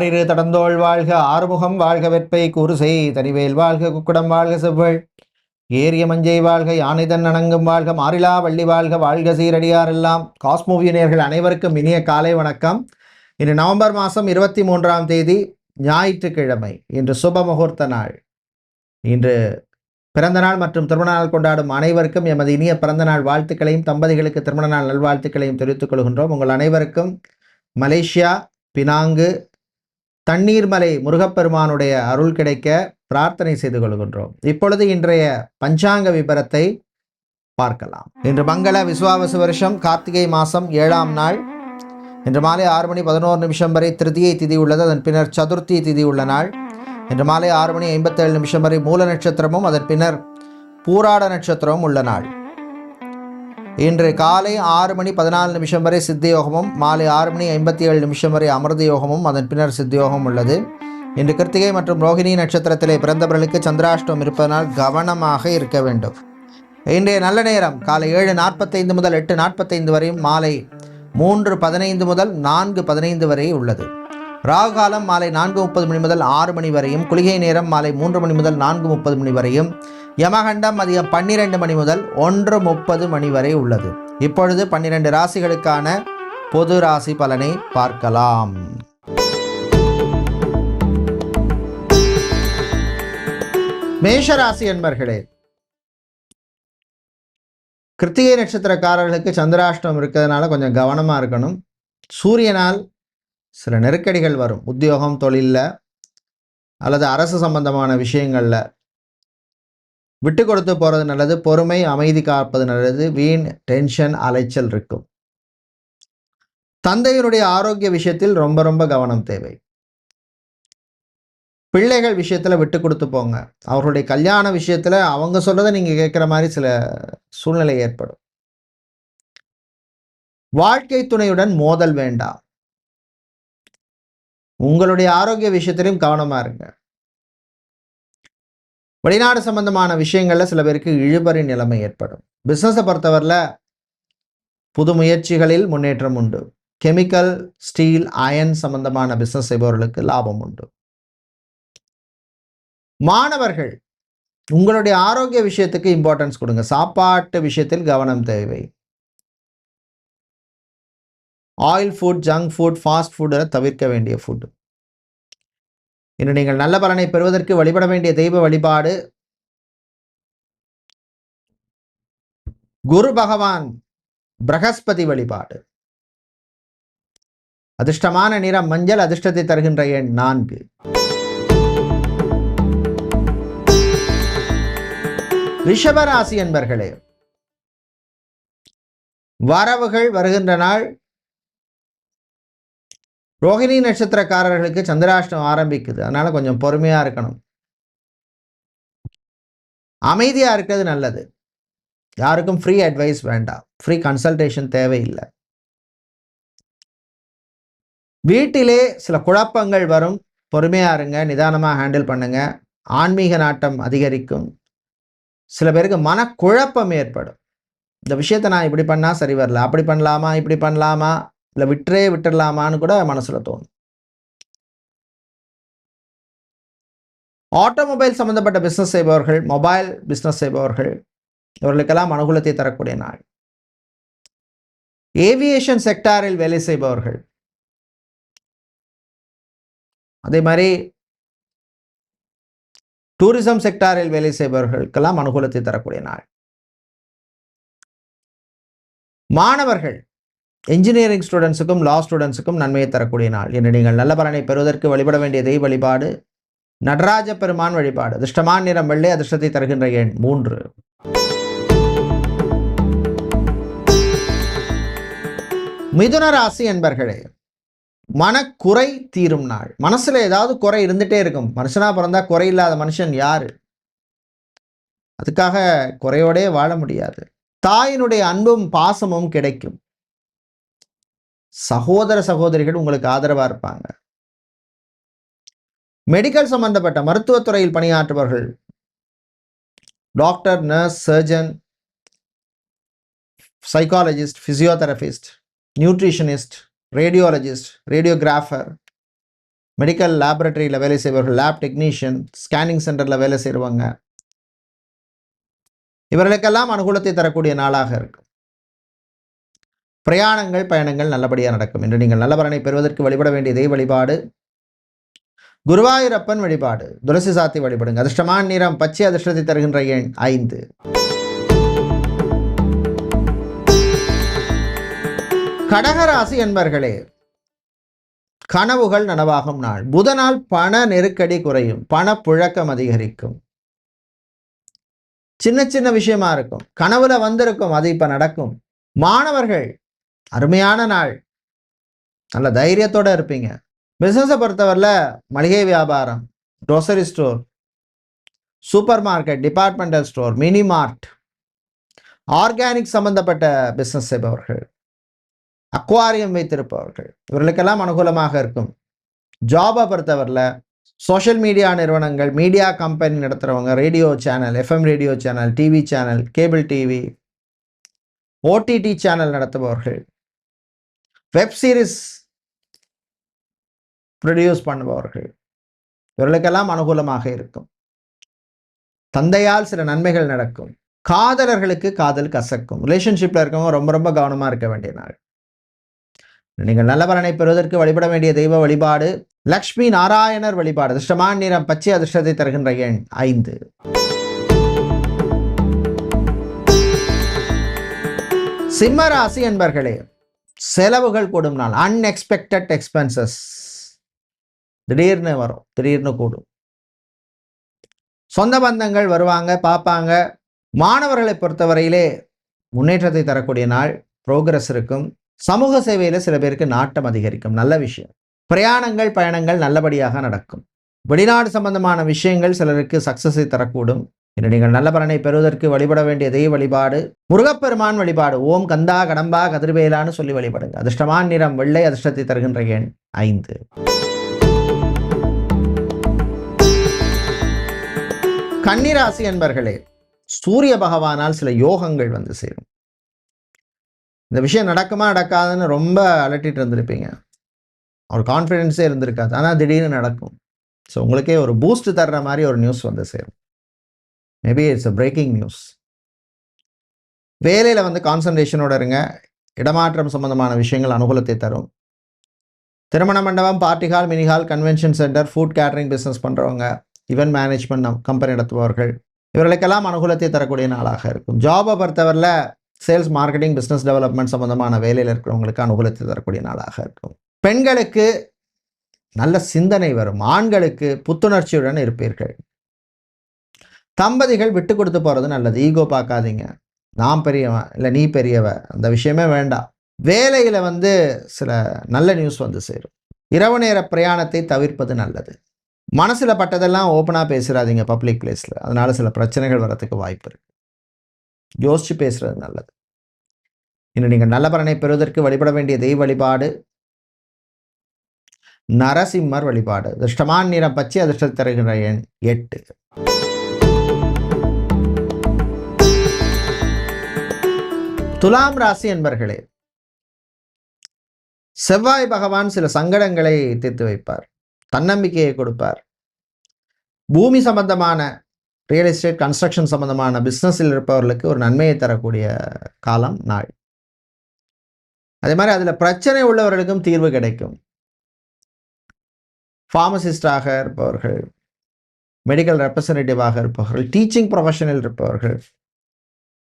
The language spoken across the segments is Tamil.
ஆறிரு தடந்தோள் வாழ்க ஆறுமுகம் வாழ்க வெற்பை குருசை தனிவேல் வாழ்க குக்குடம் வாழ்க செவ்வள் ஏரிய மஞ்சை வாழ்க யானைதன் அணங்கும் வாழ்க மாறிலா வள்ளி வாழ்க வாழ்க சீரடியார் எல்லாம். காஸ்மோவியனியர்கள் அனைவருக்கும் இனிய காலை வணக்கம். இன்று நவம்பர் மாதம் இருபத்தி மூன்றாம் தேதி ஞாயிற்றுக்கிழமை இன்று சுப முகூர்த்த நாள். இன்று பிறந்த நாள் மற்றும் திருமண நாள் கொண்டாடும் அனைவருக்கும் எமது இனிய பிறந்த நாள் வாழ்த்துக்களையும் தம்பதிகளுக்கு திருமண நாள் நல்வாழ்த்துக்களையும் தெரிவித்துக் கொள்கின்றோம். உங்கள் அனைவருக்கும் மலேசியா பினாங்கு தண்ணீர்மலை முருகப்பெருமானுடைய அருள் கிடைக்க பிரார்த்தனை செய்து கொள்கின்றோம். இப்பொழுது இன்றைய பஞ்சாங்க விபரத்தை பார்க்கலாம். இன்று மங்கள விஸ்வாவசு வருஷம் கார்த்திகை மாதம் ஏழாம் நாள். இன்று மாலை ஆறு மணி பதினோரு நிமிஷம் வரை திருதியை திதி உள்ளது அதன் பின்னர் சதுர்த்தி திதி உள்ள நாள். இன்று மாலை ஆறு மணி ஐம்பத்தேழு நிமிஷம் வரை மூல நட்சத்திரமும் அதன் பின்னர் பூராட நட்சத்திரமும் உள்ள நாள். இன்று காலை ஆறு மணி பதினாலு நிமிஷம் வரை சித்த யோகமும் மாலை ஆறு மணி ஐம்பத்தி ஏழு நிமிஷம் வரை அமிர்த யோகமும் அதன் பின்னர் சித்த யோகம் உள்ளது. இன்று கிருத்திகை மற்றும் ரோகிணி நட்சத்திரத்திலே பிறந்தவர்களுக்கு சந்திராஷ்டம் இருப்பதனால் கவனமாக இருக்க வேண்டும். இன்றைய நல்ல நேரம் காலை ஏழு நாற்பத்தைந்து முதல் எட்டு நாற்பத்தைந்து வரையும் மாலை மூன்று பதினைந்து முதல் நான்கு பதினைந்து வரை உள்ளது. ராகு காலம் மாலை நான்கு முப்பது மணி முதல் ஆறு மணி வரையும் குளிகை நேரம் மாலை மூன்று மணி முதல் நான்கு முப்பது மணி வரையும் யமகண்டம் மதியம் பன்னிரெண்டு மணி முதல் ஒன்று முப்பது மணி வரை உள்ளது. இப்பொழுது பன்னிரெண்டு ராசிகளுக்கான பொது ராசி பலனை பார்க்கலாம். மேஷராசி என்பர்களே கிருத்திகை நட்சத்திரக்காரர்களுக்கு சந்திராஷ்டம் இருக்கிறதுனால கொஞ்சம் கவனமாக இருக்கணும். சூரியனால் சில நெருக்கடிகள் வரும். உத்தியோகம் தொழிலில் அல்லது அரசு சம்பந்தமான விஷயங்களில். விட்டு கொடுத்து போகிறது நல்லது பொறுமை அமைதி காப்பது நல்லது வீண் டென்ஷன் அலைச்சல் இருக்கும். தந்தையினுடைய ஆரோக்கிய விஷயத்தில் ரொம்ப ரொம்ப கவனம் தேவை. பிள்ளைகள் விஷயத்தில் விட்டு கொடுத்து போங்க. அவர்களுடைய கல்யாண விஷயத்தில் அவங்க சொல்கிறத நீங்கள் கேட்குற மாதிரி சில சூழ்நிலை ஏற்படும். வாழ்க்கை துணையுடன் மோதல் வேண்டாம். உங்களுடைய ஆரோக்கிய விஷயத்திலையும் கவனமாக இருங்க. வெளிநாடு சம்பந்தமான விஷயங்களில் சில பேருக்கு இழுபறி நிலைமை ஏற்படும். பிஸ்னஸை பொறுத்தவரையில் புது முயற்சிகளில் முன்னேற்றம் உண்டு. கெமிக்கல் ஸ்டீல் அயன் சம்பந்தமான பிஸ்னஸ் செய்பவர்களுக்கு லாபம் உண்டு. மாணவர்கள் உங்களுடைய ஆரோக்கிய விஷயத்துக்கு இம்பார்ட்டன்ஸ் கொடுங்க. சாப்பாட்டு விஷயத்தில் கவனம் தேவை. Oil food junk food fast ஃபுட்டை தவிர்க்க வேண்டிய ஃபுட் இன்று நீங்கள் நல்ல பலனை பெறுவதற்கு வழிபட வேண்டிய தெய்வ வழிபாடு. குரு பகவான் பிரகஸ்பதி வழிபாடு. அதிர்ஷ்டமான நிறம் மஞ்சள் அதிர்ஷ்டத்தை தருகின்ற எண் நான்கு. ரிஷபராசி என்பர்களே வரவுகள் வருகின்ற நாள் ரோஹிணி நட்சத்திரக்காரர்களுக்கு சந்திராஷ்டம் ஆரம்பிக்குது. அதனால் கொஞ்சம் பொறுமையாக இருக்கணும். அமைதியாக இருக்கிறது நல்லது. யாருக்கும் ஃப்ரீ அட்வைஸ் வேண்டாம். ஃப்ரீ கன்சல்டேஷன் தேவையில்லை. வீட்டிலே சில குழப்பங்கள் வரும். பொறுமையாக இருங்க நிதானமாக ஹேண்டில் பண்ணுங்கள் ஆன்மீக நாட்டம் அதிகரிக்கும். சில பேருக்கு மனக்குழப்பம் ஏற்படும். இந்த விஷயத்தை நான் இப்படி பண்ணால் சரி வரல. அப்படி பண்ணலாமா? இப்படி பண்ணலாமா? இல்லை விட்டுறே விட்டுடலாமான்னு கூட மனசில் தோணும். ஆட்டோமொபைல் சம்மந்தப்பட்ட பிஸ்னஸ் செய்பவர்கள் மொபைல் பிஸ்னஸ் செய்பவர்கள் இவர்களுக்கெல்லாம் அனுகூலத்தை தரக்கூடிய நாள். ஏவியேஷன் செக்டாரில் வேலை செய்பவர்கள். அதே மாதிரி டூரிசம் செக்டாரில் வேலை செய்பவர்களுக்கெல்லாம் அனுகூலத்தை தரக்கூடிய நாள். மாணவர்கள் இன்ஜினியரிங் ஸ்டூடெண்ட்ஸுக்கும் லா ஸ்டூடெண்ட்ஸுக்கும் நன்மையை தரக்கூடிய நாள். என்று நீங்கள் நல்ல பலனை பெறுவதற்கு வழிபட வேண்டிய தெய்வ வழிபாடு நடராஜ பெருமான் வழிபாடு. அதிர்ஷ்டமான நிறம் வெள்ளை அதிர்ஷ்டத்தை தருகின்ற எண் மூன்று. மிதுன ராசி என்பர்களே மனக்குறை தீரும் நாள். மனசுல ஏதாவது குறை இருந்துட்டே இருக்கும். மனுஷனா பிறந்தா குறை இல்லாத மனுஷன் யாரு? அதுக்காக குறையோடே வாழ முடியாது. தாயினுடைய அன்பும் பாசமும் கிடைக்கும். சகோதர சகோதரிகள் உங்களுக்கு ஆதரவாக இருப்பாங்க. மெடிக்கல் சம்பந்தப்பட்ட மருத்துவத்துறையில் பணியாற்றுபவர்கள் doctor nurse surgeon psychologist physiotherapist nutritionist radiologist radiographer medical லேபரட்டரியில் வேலை செய்பவர்கள் லேப் டெக்னீஷியன் ஸ்கேனிங் சென்டரில் வேலை செய்கிறவங்க இவர்களுக்கெல்லாம் அனுகூலத்தை தரக்கூடிய நாளாக இருக்கும் பிரயாணங்கள் பயணங்கள் நல்லபடியாக நடக்கும் என்று நீங்கள் நல்ல பலனை பெறுவதற்கு வழிபட வேண்டிய தெய்வ வழிபாடு. குருவாயூரப்பன் வழிபாடு. துளசி சாத்தி வழிபடுங்க அதிர்ஷ்டமான நிறம் பச்சை அதிர்ஷ்டத்தை தருகின்ற எண் ஐந்து. கடகராசி என்பர்களே கனவுகள் நனவாகும் நாள். புதனால் பண நெருக்கடி குறையும். பணப்புழக்கம் அதிகரிக்கும். சின்ன சின்ன விஷயமா இருக்கும். கனவுல வந்திருக்கும். அது இப்ப நடக்கும். மாணவர்கள் அருமையான நாள். நல்ல தைரியத்தோட இருப்பீங்க. பிஸ்னஸை பொறுத்தவரையில் மளிகை வியாபாரம் grocery store supermarket departmental store mini mart organic சம்பந்தப்பட்ட பிஸ்னஸ் செய்பவர்கள் அக்வாரியம் வைத்திருப்பவர்கள் இவர்களுக்கெல்லாம் அனுகூலமாக இருக்கும். ஜாபை பொறுத்தவரையில் சோஷியல் மீடியா நிறுவனங்கள் media company நடத்துகிறவங்க radio channel FM radio channel TV channel cable TV OTT channel நடத்துபவர்கள் web series produce பண்ணுபவர்கள் இவர்களுக்கெல்லாம் அனுகூலமாக இருக்கும். தந்தையால் சில நன்மைகள் நடக்கும். காதலர்களுக்கு காதல் கசக்கும். ரிலேஷன்ஷிப்பில் இருக்கவங்க ரொம்ப ரொம்ப கவனமாக இருக்க வேண்டிய நாள். நீங்கள் நல்ல பலனை பெறுவதற்கு வழிபட வேண்டிய தெய்வ வழிபாடு லக்ஷ்மி நாராயணர் வழிபாடு அதிர்ஷ்டமான நிறம் பச்சை அதிர்ஷ்டத்தை தருகின்ற எண் ஐந்து. சிம்ம ராசி என்பர்களே செலவுகள் கூடும் நாள். அன்எக்ஸ்பெக்டட் எக்ஸ்பென்சஸ் திடீர்னு வரும் திடீர்னு கூடும். சொந்த பந்தங்கள் வருவாங்க பார்ப்பாங்க. மாணவர்களை பொறுத்தவரையிலே முன்னேற்றத்தை தரக்கூடிய நாள். ப்ரோக்ரஸ் இருக்கும். சமூக சேவையில் சில பேருக்கு நாட்டம் அதிகரிக்கும். நல்ல விஷயம். பிரயாணங்கள் பயணங்கள் நல்லபடியாக நடக்கும். வெளிநாடு சம்பந்தமான விஷயங்கள் சிலருக்கு சக்சஸை தரக்கூடும். இன்று நீங்கள் நல்ல பலனை பெறுவதற்கு வழிபட வேண்டிய தெய்வ வழிபாடு முருகப்பெருமான் வழிபாடு ஓம் கந்தா கடம்பா கதிர்வேலான்னு சொல்லி வழிபடுங்க. அதிர்ஷ்டமான நிறம் வெள்ளை அதிர்ஷ்டத்தை தருகின்ற எண் ஐந்து. கன்னிராசி என்பர்களே சூரிய பகவானால் சில யோகங்கள் வந்து சேரும். இந்த விஷயம் நடக்குமா நடக்காதுன்னு ரொம்ப அலட்டிட்டு இருந்திருப்பீங்க. ஒரு கான்ஃபிடென்ஸே இருந்திருக்காது. ஆனால் திடீர்னு நடக்கும். ஸோ உங்களுக்கே ஒரு பூஸ்ட் தர்ற மாதிரி ஒரு நியூஸ் வந்து சேரும். Maybe it's a breaking news வேலையில் வந்து கான்சன்ட்ரேஷனோட இருங்க. இடமாற்றம் சம்பந்தமான விஷயங்கள் அனுகூலத்தை தரும். திருமண மண்டபம் party hall mini hall convention centre food catering business பண்ணுறவங்க இவெண்ட் மேனேஜ்மெண்ட் கம்பெனி நடத்துபவர்கள் இவர்களுக்கெல்லாம் அனுகூலத்தை தரக்கூடிய நாளாக இருக்கும். ஜாபை பொறுத்தவரையில் சேல்ஸ் மார்க்கெட்டிங் பிஸ்னஸ் டெவலப்மெண்ட் சம்மந்தமான வேலையில் இருக்கிறவங்களுக்கு அனுகூலத்தை தரக்கூடிய நாளாக இருக்கும். பெண்களுக்கு நல்ல சிந்தனை வரும். ஆண்களுக்கு புத்துணர்ச்சியுடன் இருப்பீர்கள். தம்பதிகள் விட்டு கொடுத்து போகிறது நல்லது. ஈகோ பார்க்காதீங்க. நான் பெரியவன் இல்லை நீ பெரியவ அந்த விஷயமே வேண்டாம். வேலையில் வந்து சில நல்ல நியூஸ் வந்து சேரும். இரவு நேர பிரயாணத்தை தவிர்ப்பது நல்லது. மனசில் பட்டதெல்லாம் ஓப்பனாக பேசுகிறாதீங்க பப்ளிக் பிளேஸில் அதனால் சில பிரச்சனைகள் வரத்துக்கு வாய்ப்பு இருக்குது யோசித்து பேசுகிறது நல்லது. இன்னும் நீங்கள் நல்ல பலனை பெறுவதற்கு வழிபட வேண்டிய தெய்வ வழிபாடு. நரசிம்மர் வழிபாடு. அதிர்ஷ்டமான நிறம் பச்சை அதிர்ஷ்டத்தை தருகிற எண் எட்டு. துலாம் ராசி என்பர்களே செவ்வாய் பகவான் சில சங்கடங்களை தீர்த்து வைப்பார் தன்னம்பிக்கையை கொடுப்பார். பூமி சம்பந்தமான ரியல் எஸ்டேட் கன்ஸ்ட்ரக்ஷன் சம்பந்தமான பிஸ்னஸில் இருப்பவர்களுக்கு ஒரு நன்மையை தரக்கூடிய காலம் நாள். அதே மாதிரி அதில் பிரச்சனை உள்ளவர்களுக்கும் தீர்வு கிடைக்கும். ஃபார்மசிஸ்டாக இருப்பவர்கள் மெடிக்கல் ரெப்ரசன்டேட்டிவாக இருப்பவர்கள் டீச்சிங் ப்ரொஃபஷனில் இருப்பவர்கள்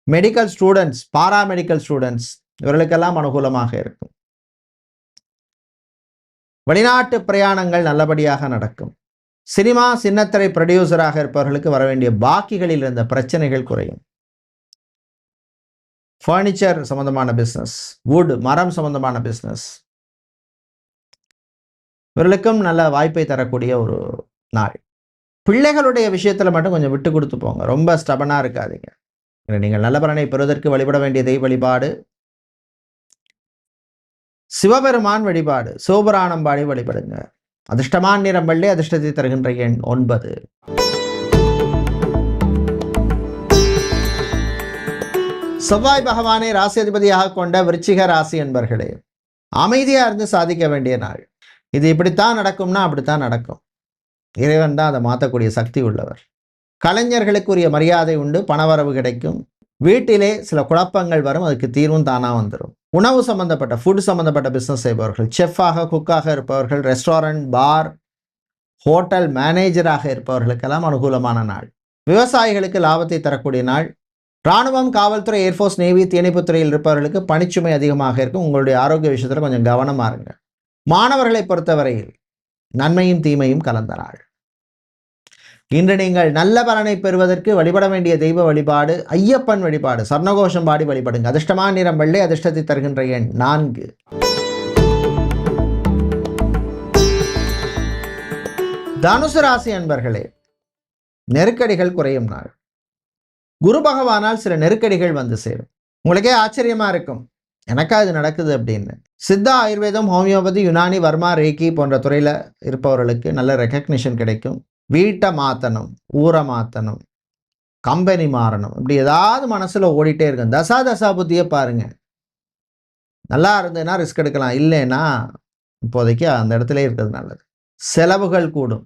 மெடிக்கல் ஸ்டூடெண்ட்ஸ் பாராமெடிக்கல் ஸ்டூடெண்ட்ஸ் இவர்களுக்கெல்லாம் அனுகூலமாக இருக்கும். வெளிநாட்டு பிரயாணங்கள் நல்லபடியாக நடக்கும். சினிமா சின்னத்திரை ப்ரொடியூசராக இருப்பவர்களுக்கு வர வேண்டிய பாக்கிகளில் இருந்த பிரச்சனைகள் குறையும். ஃபர்னிச்சர் சம்பந்தமான பிஸ்னஸ் வுட் மரம் சம்பந்தமான பிஸ்னஸ் இவர்களுக்கும் நல்ல வாய்ப்பை தரக்கூடிய ஒரு நாள். பிள்ளைகளுடைய விஷயத்தில் மட்டும் கொஞ்சம் விட்டு கொடுத்து போங்க. ரொம்ப ஸ்டபனாக இருக்காதீங்க. நீங்கள் நல்ல பலனை பெறுவதற்கு வழிபட வேண்டிய தெய்வ வழிபாடு. சிவபெருமான் வழிபாடு சிவபுராணம்பாடி வழிபடுங்க. அதிர்ஷ்டமான நிறம் வெள்ளி அதிர்ஷ்டத்தை தருகின்ற எண் ஒன்பது. செவ்வாய் பகவானை ராசி அதிபதியாக கொண்ட விருச்சிக ராசி என்பர்களே அமைதியாக இருந்து சாதிக்க வேண்டிய நாள். இது இப்படித்தான் நடக்கும்னா அப்படித்தான் நடக்கும். இறைவன் தான் அதை மாற்றக்கூடிய சக்தி உள்ளவர். கலைஞர்களுக்குரிய மரியாதை உண்டு பணவரவு கிடைக்கும். வீட்டிலே சில குழப்பங்கள் வரும் அதுக்கு தீர்வும் தானாக வந்துடும் உணவு சம்பந்தப்பட்ட ஃபுட் சம்பந்தப்பட்ட பிஸ்னஸ் செய்பவர்கள் செஃப்பாக குக்காக இருப்பவர்கள் ரெஸ்டாரண்ட் பார் ஹோட்டல் மேனேஜராக இருப்பவர்களுக்கெல்லாம் அனுகூலமான நாள். விவசாயிகளுக்கு லாபத்தை தரக்கூடிய நாள். இராணுவம் காவல்துறை ஏர்ஃபோர்ஸ் நேவி தீயணைப்புத்துறையில் இருப்பவர்களுக்கு பணிச்சுமை அதிகமாக இருக்கும். உங்களுடைய ஆரோக்கிய விஷயத்தில் கொஞ்சம் கவனமாக இருங்க. மாணவர்களை பொறுத்தவரையில் நன்மையும் தீமையும் கலந்த நாள். இன்று நீங்கள் நல்ல பலனை பெறுவதற்கு வழிபட வேண்டிய தெய்வ வழிபாடு ஐயப்பன் வழிபாடு சர்ணகோஷம் பாடி வழிபடுங்க. அதிர்ஷ்டமான நிறம் வெள்ளை அதிர்ஷ்டத்தை தருகின்ற எண் நான்கு. தனுசு ராசி அன்பர்களே நெருக்கடிகள் குறையும் நாள். குரு பகவானால் சில நெருக்கடிகள் வந்து சேரும். உங்களுக்கே ஆச்சரியமா இருக்கும். எனக்கா இது நடக்குது அப்படின்னு. சித்தா ஆயுர்வேதம் ஹோமியோபதி யுனானி வர்மா ரேக்கி போன்ற துறையில் இருப்பவர்களுக்கு நல்ல ரெக்கக்னிஷன் கிடைக்கும். வீட்டை மாற்றணும் ஊரை மாற்றணும் கம்பெனி மாறணும். இப்படி ஏதாவது மனசில் ஓடிட்டே இருக்கும். தசா தசா புத்தியே பாருங்க. நல்லா இருந்ததுன்னா ரிஸ்க் எடுக்கலாம். இல்லைன்னா இப்போதைக்கு அந்த இடத்துல இருக்கிறது நல்லது. செலவுகள் கூடும்.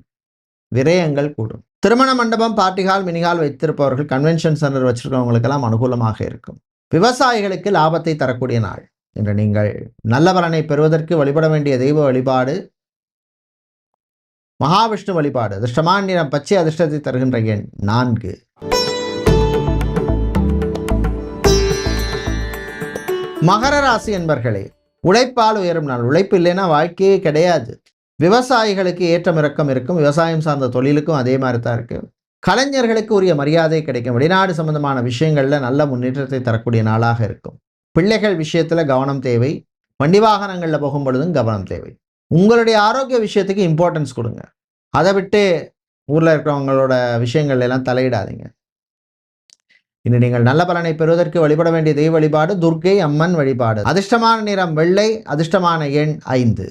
விரயங்கள் கூடும். திருமண மண்டபம் பார்ட்டிகால் மினிகால் வைத்திருப்பவர்கள் கன்வென்ஷன் சென்டர் வச்சிருக்கவங்களுக்கெல்லாம் அனுகூலமாக இருக்கும். விவசாயிகளுக்கு லாபத்தை தரக்கூடிய நாள். இன்று நீங்கள் நல்ல பலனை பெறுவதற்கு வழிபட வேண்டிய தெய்வ வழிபாடு மகாவிஷ்ணு வழிபாடு அதிர்ஷ்டமான பச்சை அதிர்ஷ்டத்தை தருகின்ற எண் நான்கு. மகர ராசி என்பர்களே உழைப்பால் உயரும் நாள். உழைப்பு இல்லைன்னா வாழ்க்கையே கிடையாது. விவசாயிகளுக்கு ஏற்றம் இறக்கம் இருக்கும். விவசாயம் சார்ந்த தொழிலுக்கும் அதே மாதிரி தான் இருக்கு. கலைஞர்களுக்கு உரிய மரியாதை கிடைக்கும். வெளிநாடு சம்பந்தமான விஷயங்களில் நல்ல முன்னேற்றத்தை தரக்கூடிய நாளாக இருக்கும். பிள்ளைகள் விஷயத்தில் கவனம் தேவை. வண்டி வாகனங்களில் போகும் பொழுதும் கவனம் தேவை. உங்களுடைய ஆரோக்கிய விஷயத்துக்கு இம்பார்ட்டன்ஸ் கொடுங்க. அதை விட்டு ஊரில் இருக்கிறவங்களோட விஷயங்கள் எல்லாம் தலையிடாதீங்க. இன்று நீங்கள் நல்ல பலனை பெறுவதற்கு வழிபட வேண்டிய தெய்வ வழிபாடு துர்க்கை அம்மன் வழிபாடு. அதிர்ஷ்டமான நிறம் வெள்ளை அதிர்ஷ்டமான எண் ஐந்து.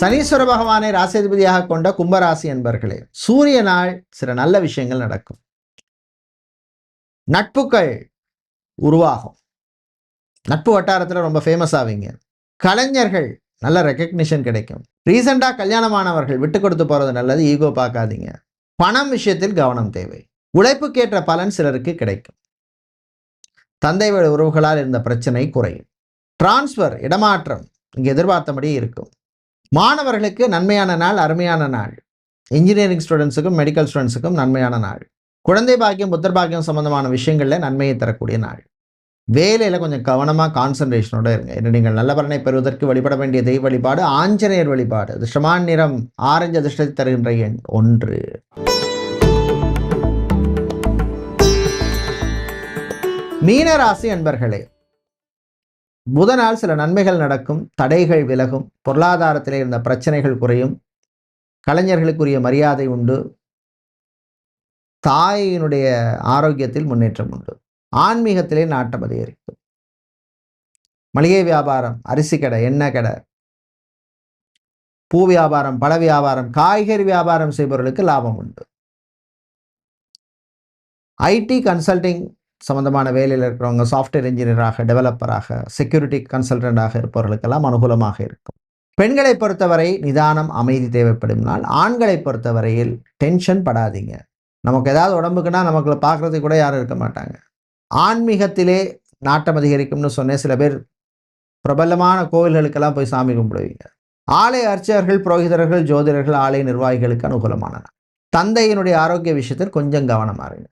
சனீஸ்வர பகவானை ராசிதிபதியாக கொண்ட கும்பராசி என்பர்களே சூரிய நாள் சில நல்ல விஷயங்கள் நடக்கும். நட்புகள் உருவாகும். நட்பு வட்டாரத்தில் ரொம்ப ஃபேமஸ் ஆவீங்க. கலைஞர்கள் நல்ல ரெக்கக்னிஷன் கிடைக்கும். ரீசெண்டாக கல்யாணமானவர்கள் விட்டு கொடுத்து போகிறது நல்லது ஈகோ பார்க்காதீங்க. பணம் விஷயத்தில் கவனம் தேவை. உழைப்புக்கேற்ற பலன் சிலருக்கு கிடைக்கும். தந்தை வழி உறவுகளால் இருந்த பிரச்சனை குறையும். டிரான்ஸ்ஃபர் இடமாற்றம் இங்கே எதிர்பார்த்தபடி இருக்கும். மாணவர்களுக்கு நன்மையான நாள் அருமையான நாள். இன்ஜினியரிங் ஸ்டூடெண்ட்ஸுக்கும் மெடிக்கல் ஸ்டூடெண்ட்ஸுக்கும் நன்மையான நாள். குழந்தை பாக்கியம் புத்தர் பாக்கியம் சம்பந்தமான விஷயங்களில் நன்மையை தரக்கூடிய நாள். வேலையில் கொஞ்சம் கவனமாக கான்சன்ட்ரேஷனோட இருங்க. நீங்கள் நல்ல பலனை பெறுவதற்கு வழிபட வேண்டிய தெய்வ வழிபாடு ஆஞ்சநேயர் வழிபாடு. அதிர்ஷ்டமான நிறம் ஆரஞ்சு அதிர்ஷ்டத்தை தருகின்ற எண் ஒன்று. மீனராசி அன்பர்களே புதனால் சில நன்மைகள் நடக்கும். தடைகள் விலகும். பொருளாதாரத்திலே இருந்த பிரச்சனைகள் குறையும். கலைஞர்களுக்குரிய மரியாதை உண்டு. தாயினுடைய ஆரோக்கியத்தில் முன்னேற்றம் உண்டு. ஆன்மீகத்திலே நாட்டம் அதிகரிக்கும். மளிகை வியாபாரம் அரிசி கடை எண்ணெய் கடை பூ வியாபாரம் பழ வியாபாரம் காய்கறி வியாபாரம் செய்பவர்களுக்கு லாபம் உண்டு. ஐடி கன்சல்டிங் சம்மந்தமான வேலையில் இருக்கிறவங்க சாஃப்ட்வேர் இன்ஜினியராக டெவலப்பராக செக்யூரிட்டி கன்சல்டண்டாக இருப்பவர்களுக்கெல்லாம் அனுகூலமாக இருக்கும். பெண்களை பொறுத்தவரை நிதானம் அமைதி தேவைப்படும் நாள். ஆண்களை பொறுத்தவரையில் டென்ஷன் படாதீங்க. நமக்கு ஏதாவது உடம்புக்குன்னா நமக்கு பார்க்குறதுக்கு கூட யாரும் இருக்க மாட்டாங்க. ஆன்மீகத்திலே நாட்டம் அதிகரிக்கும்னு சொன்னேன். சில பேர் பிரபலமான கோவில்களுக்கெல்லாம் போய் சாமி கும்பிடுவீங்க. ஆலய அர்ச்சகர்கள் புரோகிதர்கள் ஜோதிடர்கள் ஆலய நிர்வாகிகளுக்கு அனுகூலமான தந்தையினுடைய ஆரோக்கிய விஷயத்தில் கொஞ்சம் கவனமாக இருங்க.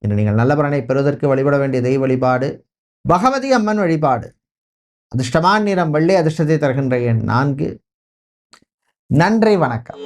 இன்று நீங்கள் நல்ல பலனை பெறுவதற்கு வழிபட வேண்டிய தெய்வ வழிபாடு பகவதி அம்மன் வழிபாடு அதிர்ஷ்டமான நிறம் வெள்ளை அதிர்ஷ்டத்தை தருகின்ற எண் நான்கு. நன்றி வணக்கம்.